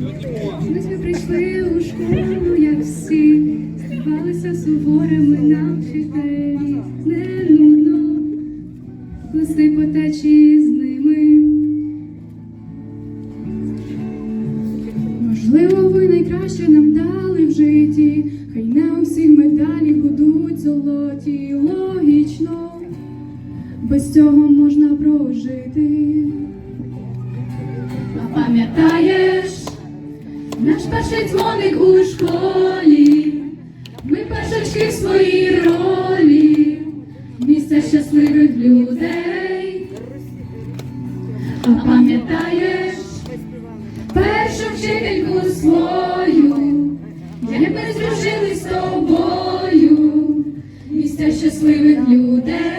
Ми ми прийшли у школу, як всі, здавалися суворими нам вчителі. Не нудно плисти по течії з ними. Можливо, ви найкраще нам дали в житті, хай не у всіх медалі будуть золоті, логічно, без цього можна прожити. А пам'ятаєш наш перший дзвоник у школі, ми першачки в своїй ролі, місце щасливих людей. А пам'ятаєш першу вчительку свою, як ми здружились з тобою, місця щасливих людей.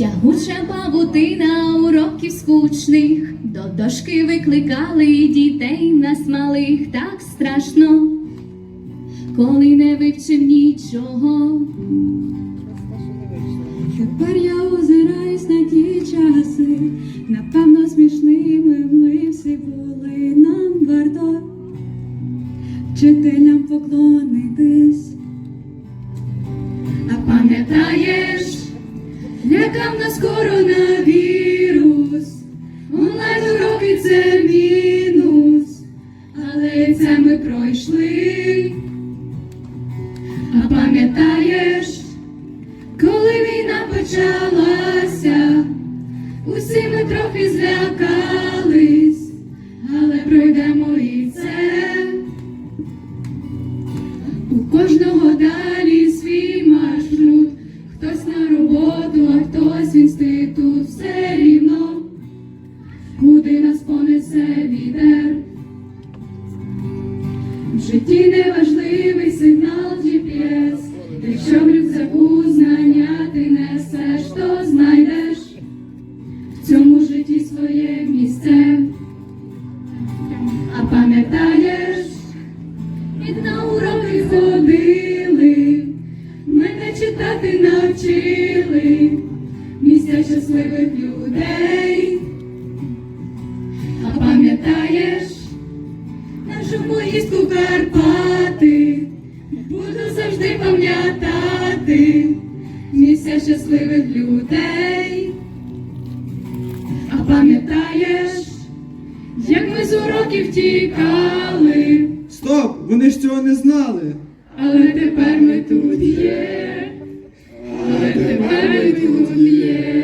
Тягуча павутина уроків скучних, до дошки викликали дітей нас малих так страшно, коли не вивчив нічого. Тепер я озираюсь на ті часи, напевно, смішними ми всі були. Нам варто вчителям поклонитись. А пам'ятаєш, лякав нас коронавірус, онлайн уроки це мінус, але це ми пройшли. А пам'ятаєш? Коли війна почалася, усі ми трохи злякались, але пройдемо і це. У кожного далі В житті неважливий сигнал GPS, якщо в рюкзаку знання ти несеш, то знайдеш в цьому житті своє місце. А пам'ятаєш, як на уроки ходили, мене читати навчили, місця щасливих людей. Нашу Карпати, буду завжди пам'ятати місця щасливих людей. А пам'ятаєш, як ми з уроків тікали, Стоп! Вони ж цього не знали. але тепер ми тут є, але тепер ми тут є.